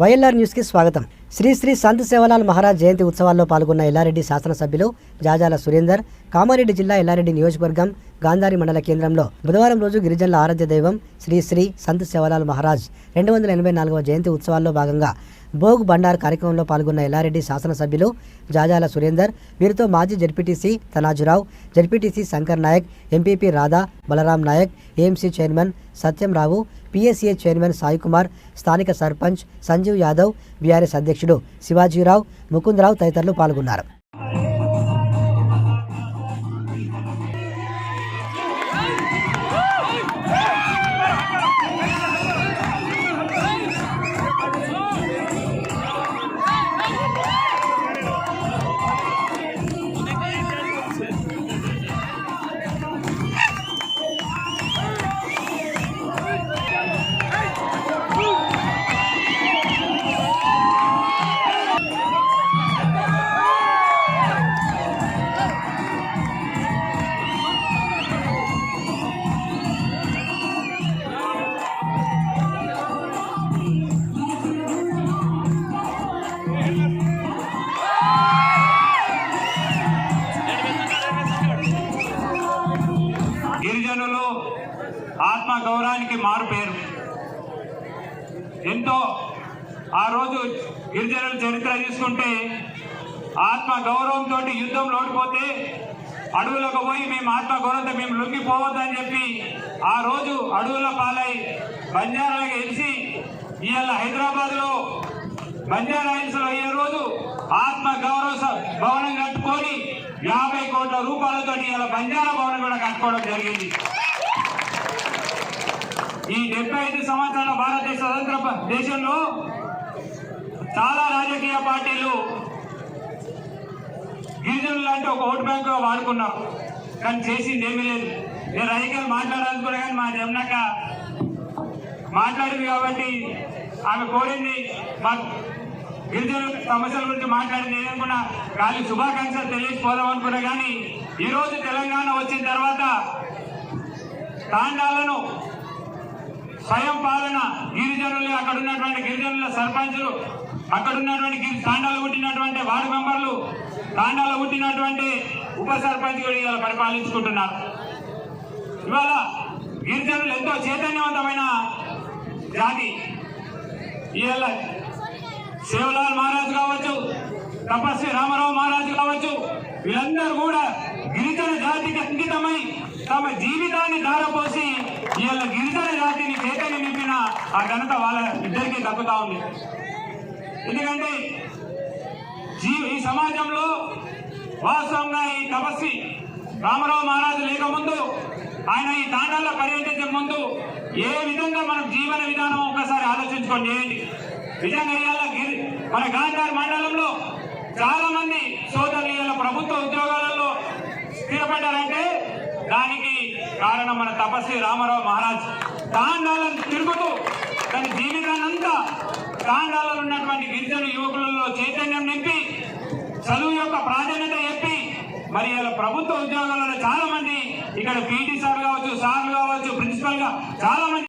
YLR న్యూస్కి స్వాగతం. శ్రీ శ్రీ సంత్ సేవలాల్ మహారాజ్ జయంతి ఉత్సవాల్లో పాల్గొన్న ఎల్లారెడ్డి శాసనసభ్యులు జాజాల సురేందర్ కామారెడ్డి జిల్లా ఎల్లారెడ్డి నియోజకవర్గం గాంధారి మండల కేంద్రంలో బుధవారం రోజు గిరిజనుల ఆరాధ్య దైవం శ్రీ శ్రీ సంత్ సేవలాల్ మహారాజ్ రెండు వందల ఎనభై నాలుగవ జయంతి ఉత్సవాల్లో భాగంగా భోగ్ బండార్ కార్యక్రమంలో పాల్గొన్న ఎల్లారెడ్డి శాసనసభ్యులు జాజాల సురేందర్ వీరితో మాజీ ZPTC Tanajirao ZPTC Shankar Nayak MPP Radha Balram Nayak AMC chairman Satyam Rao PSCA chairman Saikumar స్థానిక సర్పంచ్ సంజీవ్ యాదవ్ బీఆర్ఎస్ అధ్యక్షుడు శివాజీరావు ముకుందరావు తదితరులు పాల్గొన్నారు. గిరిజనులు ఆత్మ గౌరవానికి మారు పేరు. ఎంతో ఆ రోజు గిరిజనుల చరిత్ర తీసుకుంటే ఆత్మ గౌరవంతో యుద్ధం లోడిపోతే అడవులకు పోయి మేము ఆత్మ గౌరవంతో మేము లొంగిపోవద్దని చెప్పి ఆ రోజు అడవుల పాలై బంజారాకి గెలిచి ఇవాళ హైదరాబాద్లో బంజారా అయ్యే రోజు ఆత్మ గౌరవ భవనం కట్టుకొని యాభై కోట్ల రూపాయలతో ఇలా బంజారా భవనం కూడా కట్టుకోవడం జరిగింది. ఈ డెబ్బై ఐదు సంవత్సరాల భారతదేశ స్వతంత్ర దేశంలో చాలా రాజకీయ పార్టీలు గిరిజనులు లాంటి ఒక ఓటు బ్యాంకు వాడుకున్నాం. కానీ చేసింది ఏమీ లేదు. నేను రాజకీయాలు మాట్లాడాలనుకున్నా కానీ మా జమునక మాట్లాడింది కాబట్టి ఆమె కోరింది మా గిరిజన సమస్యల గురించి మాట్లాడింది ఏదనుకున్నా గాలి శుభాకాంక్షలు తెలియకపోదాం అనుకున్నా కానీ ఈరోజు తెలంగాణ వచ్చిన తర్వాత తాండాలను స్వయం పాలన గిరిజనులు అక్కడ ఉన్నటువంటి గిరిజనుల సర్పంచులు అక్కడ ఉన్నటువంటి గిరి తాండాలు పుట్టినటువంటి వార్డు మెంబర్లు తాండాలు పుట్టినటువంటి ఉప సర్పంచ్ కూడా ఇవాళ పరిపాలించుకుంటున్నారు. ఇవాళ గిరిజనులు ఎంతో చైతన్యవంతమైన జాతి. ఇవాళ శివలాల్ మహారాజ్ కావచ్చు తపస్వి రామారావు మహారాజు కావచ్చు వీళ్ళందరూ కూడా గిరిజన జాతికి అంకితమై తమ జీవితాన్ని ధారపోసి వీళ్ళ గిరిజన జాతిని చేతని నింపిన ఆ ఘనత వాళ్ళ ఇద్దరికీ దక్కుతా ఉంది. ఎందుకంటే జీ ఈ సమాజంలో వాస్తవంగా ఈ తపస్వి రామారావు మహారాజు లేకముందు ఆయన ఈ తాండాల్లో పర్యటించే ముందు ఏ విధంగా మనం జీవన విధానం ఒకసారి ఆలోచించుకోండి చేయండి గిరి. మన గాంధార్ మండలంలో చాలా మంది సోదరులు ప్రభుత్వ ఉద్యోగాలలో స్థిరపడ్డారంటే దానికి కారణం మన తపస్వి రామారావు మహారాజ్. తాండాలను తిరుగుతూ తన జీవితానంతా తాండాలలో ఉన్నటువంటి గిరిజన యువకులలో చైతన్యం నింపి చదువు యొక్క ప్రాధాన్యత చెప్పి మరి ఇలా ప్రభుత్వ ఉద్యోగాలలో చాలా మంది ఇక్కడ పీటీ సార్ కావచ్చు సార్లు కావచ్చు ప్రిన్సిపల్గా చాలా మంది